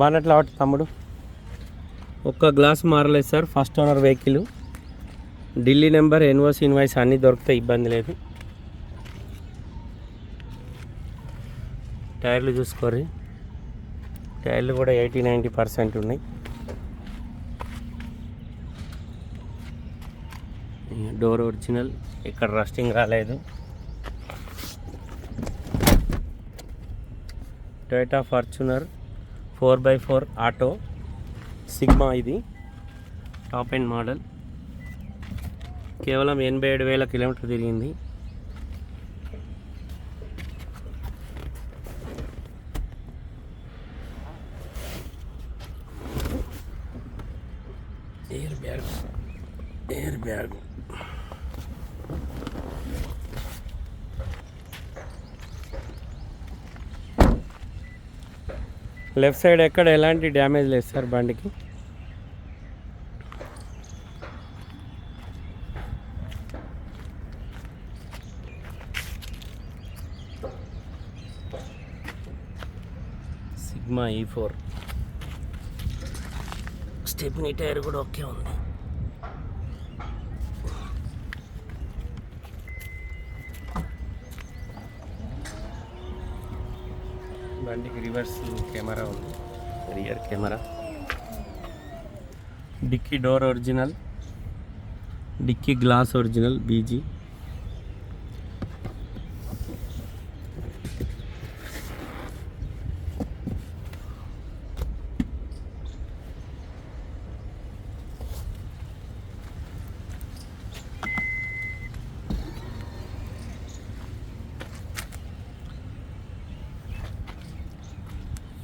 బాగా తమ్ముడు. ఒక్క గ్లాస్ మారలేదు sir first owner vehicle. Delhi number NOC invoice అన్నీ దొరికితే ఇబ్బంది లేదు. టైర్లు చూసుకోరి టైర్లు కూడా ఎయిటీ నైంటీ పర్సెంట్ ఉన్నాయి. డోర్ ఒరిజినల్ ఇక్కడ రస్టింగ్ రాలేదు. Toyota Fortuner four by four auto Sigma ఇది. Top end model. కేవలం ఎనభై ఏడు వేల కిలోమీటర్ తిరిగింది. Air bag air bag. Left side ఎక్కడ ఎలాంటి డ్యామేజ్ లేదు సార్ బండికి. సిగ్మా ఈ ఫోర్. స్టెప్నీ టైర్ కూడా ఓకే ఉంది. బండికి రివర్స్ కెమెరా ఉంది rear camera dickey door original dickey glass original BG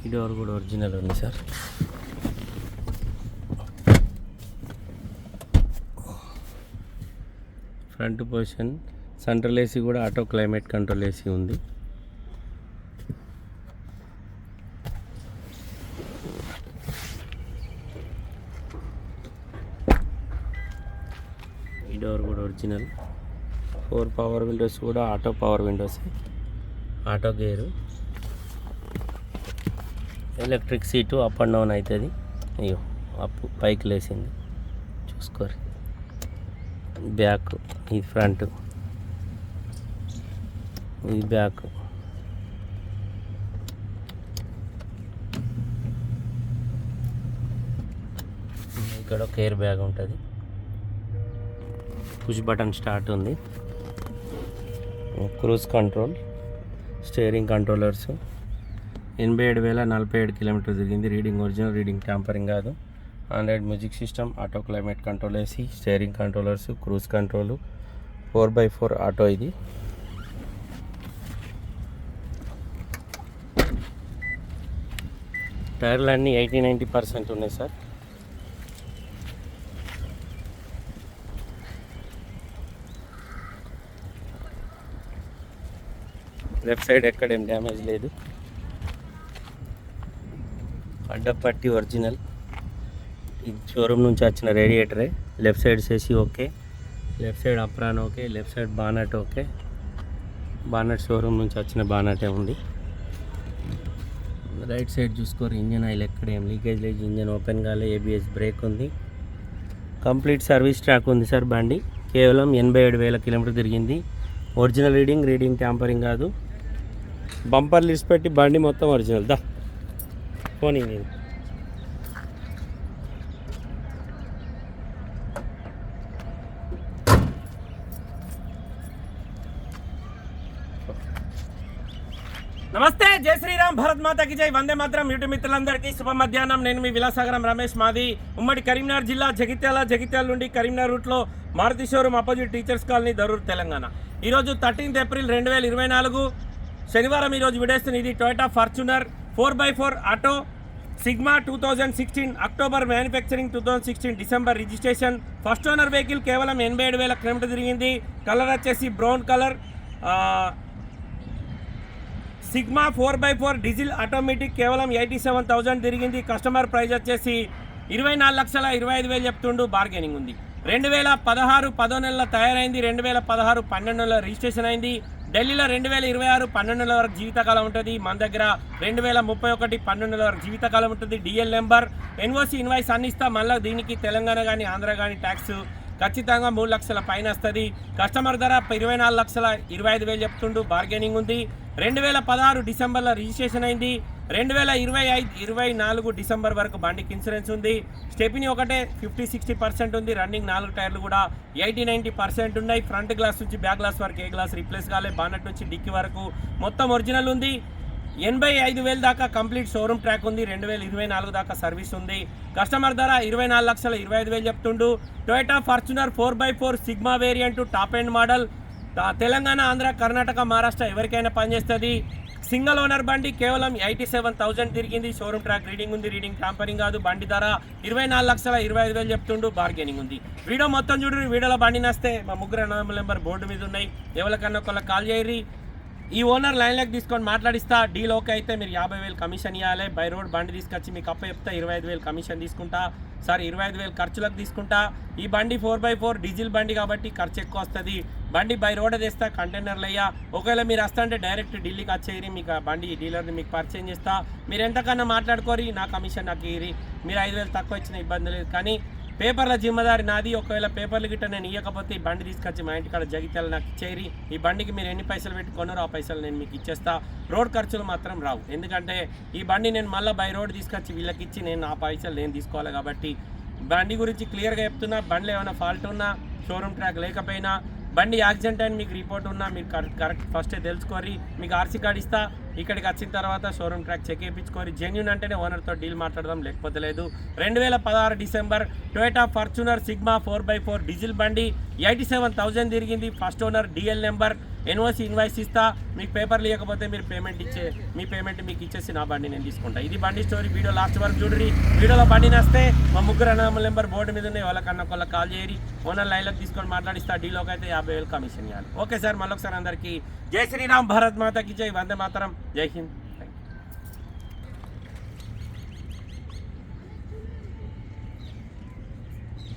ఈ డోర్ కూడా ఒరిజినల్ ఉంది sir. Front position central AC కూడా ఆటో క్లైమేట్ కంట్రోల్ ఏసీ ఉంది. ఈ డోర్ కూడా ఒరిజినల్ ఫోర్ పవర్ విండోస్ కూడా auto power windows auto gear electric seat up and down అవుతుంది. అయ్యో అప్ పైకి లేసింది చూసుకోరు బ్యాక్ ఇది ఫ్రంట్. ఇది బ్యాక్. ఇక్కడ ఒక ఎయిర్ బ్యాగ్ ఉంటుంది. పుష్ బటన్ స్టార్ట్ ఉంది. Cruise control steering controllers. ఎనభై ఏడు వేల నలభై ఏడు కిలోమీటర్ తిరిగింది. రీడింగ్ ఒరిజినల్ రీడింగ్ ట్యాంపరింగ్ కాదు. Android music system auto climate control AC steering controllers cruise control four by four auto ఇది. టైర్లు అన్నీ ఎయిటీ నైంటీ పర్సెంట్ ఉన్నాయి సార్. లెఫ్ట్ సైడ్ ఎక్కడ ఏం డ్యామేజ్ లేదు. అడ్డపట్టి ఒరిజినల్. ఇది షోరూమ్ నుంచి వచ్చిన రేడియేటరే లెఫ్ట్ సైడ్ చేసి okay. Left side apron okay. Left side bonnet okay. Bonnet showroom నుంచి వచ్చిన బానటే ఉంది. రైట్ సైడ్ చూసుకోరు ఇంజన్ ఆయిల్ ఎక్కడ ఏం లీకేజ్ లేదు. ఇంజన్ ఓపెన్ కాలే ఏబిఎస్ బ్రేక్ ఉంది. కంప్లీట్ సర్వీస్ ట్రాక్ ఉంది సార్ బండి. కేవలం ఎనభై ఏడు వేల కిలోమీటర్ తిరిగింది. ఒరిజినల్ రీడింగ్ రీడింగ్ ట్యాంపరింగ్ కాదు. బంపర్ లిస్ట్ పెట్టి బండి మొత్తం ఒరిజినల్ దా. పోనీ నేను. నమస్తే జై శ్రీరామ్ భరత్ మాతకి జై. వందే మాత్రం యూట్యూబ్ మిత్రులందరికీ శుభ మధ్యాహ్నం. నేను మీ విలాసాగరం రమేష్ మాది. ఉమ్మడి కరీంనగర్ జిల్లా జగిత్యాల జగిత్యాల నుండి కరీంనగర్ రూట్లో Maruti showroom opposite teachers colony Darur Telangana. ఈరోజు థర్టీన్త్ ఏప్రిల్ రెండు వేల ఇరవై నాలుగు. శనివారం ఈరోజు విడేస్తున్న ఇది Toyota Fortuner. Four by four auto. Sigma two thousand sixteen October manufacturing two thousand sixteen December registration. First owner vehicle కేవలం ఎనభై ఏడు వేల కిలోమీటర్ తిరిగింది. కలర్ వచ్చేసి brown colour. Sigma four by four diesel automatic కేవలం ఎయిటీ సెవెన్ థౌజండ్ తిరిగింది. Customer price వచ్చేసి ఇరవై నాలుగు లక్షల ఇరవై ఐదు వేలు చెప్తుండు. బార్గెనింగ్ ఉంది. రెండు వేల పదహారు పదో నెలల తయారైంది. రెండు వేల పదహారు పన్నెండు నెలల రిజిస్ట్రేషన్ అయింది. ఢిల్లీలో రెండు వేల ఇరవై ఆరు పన్నెండు నెలల వరకు జీవితకాలం ఉంటుంది. మన దగ్గర రెండు వేల ముప్పై ఒకటి పన్నెండు నెలల వరకు జీవితకాలం ఉంటుంది. డిఎల్ నెంబర్ ఎన్ఓసి ఇన్వాయిస్ అన్ని ఇస్తా. మళ్ళీ దీనికి తెలంగాణ కానీ ఆంధ్ర కానీ ట్యాక్స్ ఖచ్చితంగా మూడు లక్షల పైన వస్తుంది. కస్టమర్ ధర ఇరవై నాలుగు లక్షల ఇరవై ఐదు వేలు చెప్తుండు. బార్గెనింగ్ ఉంది. రెండు వేల పదహారు డిసెంబర్లో రిజిస్ట్రేషన్ అయింది. రెండు వేల ఇరవై ఐదు ఇరవై నాలుగు డిసెంబర్ వరకు బండికి ఇన్సూరెన్స్ ఉంది. స్టెపిని ఒకటే ఫిఫ్టీ సిక్స్టీ పర్సెంట్ ఉంది. రన్నింగ్ నాలుగు టైర్లు కూడా ఎయిటీ నైంటీ పర్సెంట్ ఉన్నాయి. ఫ్రంట్ గ్లాస్ నుంచి బ్యాక్ గ్లాస్ వరకు ఏ గ్లాస్ రీప్లేస్ కాలే. బానట్ నుంచి డిక్కి వరకు మొత్తం ఒరిజినల్ ఉంది. ఎనభై ఐదు వేల దాకా కంప్లీట్ షోరూమ్ ట్రాక్ ఉంది. రెండు వేల ఇరవై నాలుగు దాకా సర్వీస్ ఉంది. కస్టమర్ ధర ఇరవై నాలుగు లక్షల ఇరవై ఐదు వేలు చెప్తుండు. Toyota Fortuner four by four Sigma variant top end model. Telangana Andhra Karnataka Maharashtra ఎవరికైనా పనిచేస్తుంది సింగల్ ఓనర్ బండి కేవలం ఎయిటీ సెవెన్ థౌసండ్ తిరిగింది. షోరూమ్ ట్రాక్ రీడింగ్ ఉంది. రీడింగ్ ట్యాంపరింగ్ కాదు. బండి ధర ఇరవై నాలుగు లక్షల ఇరవై ఐదు వేలు చెప్తుండు. బార్గెనింగ్ ఉంది. వీడియో మొత్తం చూడండి వీడియోలో బండి నస్తే. మా ముగ్గురు నెంబర్ బోర్డు మీద ఉన్నాయి. ఎవరికన్నా ఒకళ్ళకి కాల్ చేయరి ఈ ఓనర్ లైన్లోకి తీసుకొని మాట్లాడిస్తా. డీల్ ఓకే అయితే మీరు యాభై వేలు కమిషన్ ఇవ్వాలి బై రోడ్ బండి తీసుకొచ్చి మీకు అప్ప చెప్తా ఇరవై ఐదు వేలు కమిషన్ తీసుకుంటా. సార్ ఇరవై ఐదు వేలు ఖర్చులకు తీసుకుంటా. ఈ బండి ఫోర్ బై ఫోర్ డీజిల్ బండి కాబట్టి ఖర్చు ఎక్కువ వస్తుంది. బండి బై రోడ్ తెస్తా కంటైనర్లు అయ్యా ఒకవేళ మీరు వస్తుంటే డైరెక్ట్ ఢిల్లీకి వచ్చేయరి మీకు బండి డీలర్ని మీకు పరిచయం చేస్తా. మీరు ఎంతకన్నా మాట్లాడుకోరి నా కమిషన్ నాకు ఇరి మీరు ఐదు వేలు తక్కువ ఇచ్చిన ఇబ్బంది లేదు. కానీ పేపర్ల జిమ్మదారి నాది. ఒకవేళ పేపర్లు గిట్ట నేను ఇవ్వకపోతే ఈ బండి తీసుకొచ్చి మా ఇంటికాడ జగిత్యాల నాకు ఇచ్చేరి ఈ బండికి మీరు ఎన్ని పైసలు పెట్టుకున్నారో ఆ పైసలు నేను మీకు ఇచ్చేస్తా. రోడ్ ఖర్చులు మాత్రం రావు. ఎందుకంటే ఈ బండి నేను మళ్ళీ బై రోడ్ తీసుకొచ్చి వీళ్ళకి ఇచ్చి నేను ఆ పైసలు నేను తీసుకోవాలి కాబట్టి బండి గురించి క్లియర్గా చెప్తున్నా. బండిలో ఏమైనా ఫాల్ట్ ఉన్నా షోరూమ్ ట్రాక్ లేకపోయినా బండి యాక్సిడెంట్ అని మీకు రిపోర్ట్ ఉన్నా మీరు కరెక్ట్ కరెక్ట్ ఫస్టే తెలుసుకోరి మీకు ఆర్సీ కార్డ్ ఇస్తా. ఇక్కడికి వచ్చిన తర్వాత షోరూమ్ ట్రాక్ చెక్ చేయించుకోరి జెన్యున్ అంటేనే ఓనర్తో డీల్ మాట్లాడదాం లేకపోతే లేదు. రెండు వేల పదహారు December Toyota Fortuner Sigma four by four diesel బండి ఎయిటీ సెవెన్ థౌజండ్ తిరిగింది. First owner DL number NOC invoice ఇస్తా మీకు పేపర్లు ఇవ్వకపోతే మీరు పేమెంట్ ఇచ్చే మీ పేమెంట్ మీకు ఇచ్చేసి నా బండి నేను తీసుకుంటా. ఇది బండి స్టోరీ వీడియో లాస్ట్ వరకు చూడరి వీడియోలో బండి నస్తే మా ముగ్గురు అన్నదమ్ముల నెంబర్ బోర్డు మీద ఉన్నాయి. వాళ్ళకన్నా వాళ్ళకి కాల్ చేయరి. ఓనర్ లైన్లోకి తీసుకొని మాట్లాడిస్తా. డీలోకి అయితే యాభై వేలు కమిషన్ ఇవ్వాలి. ఓకే సార్ మళ్ళొకసారి అందరికీ జై శ్రీరామ్ భారత్ మాతకి జై వందే మాతరం. జై హింద్.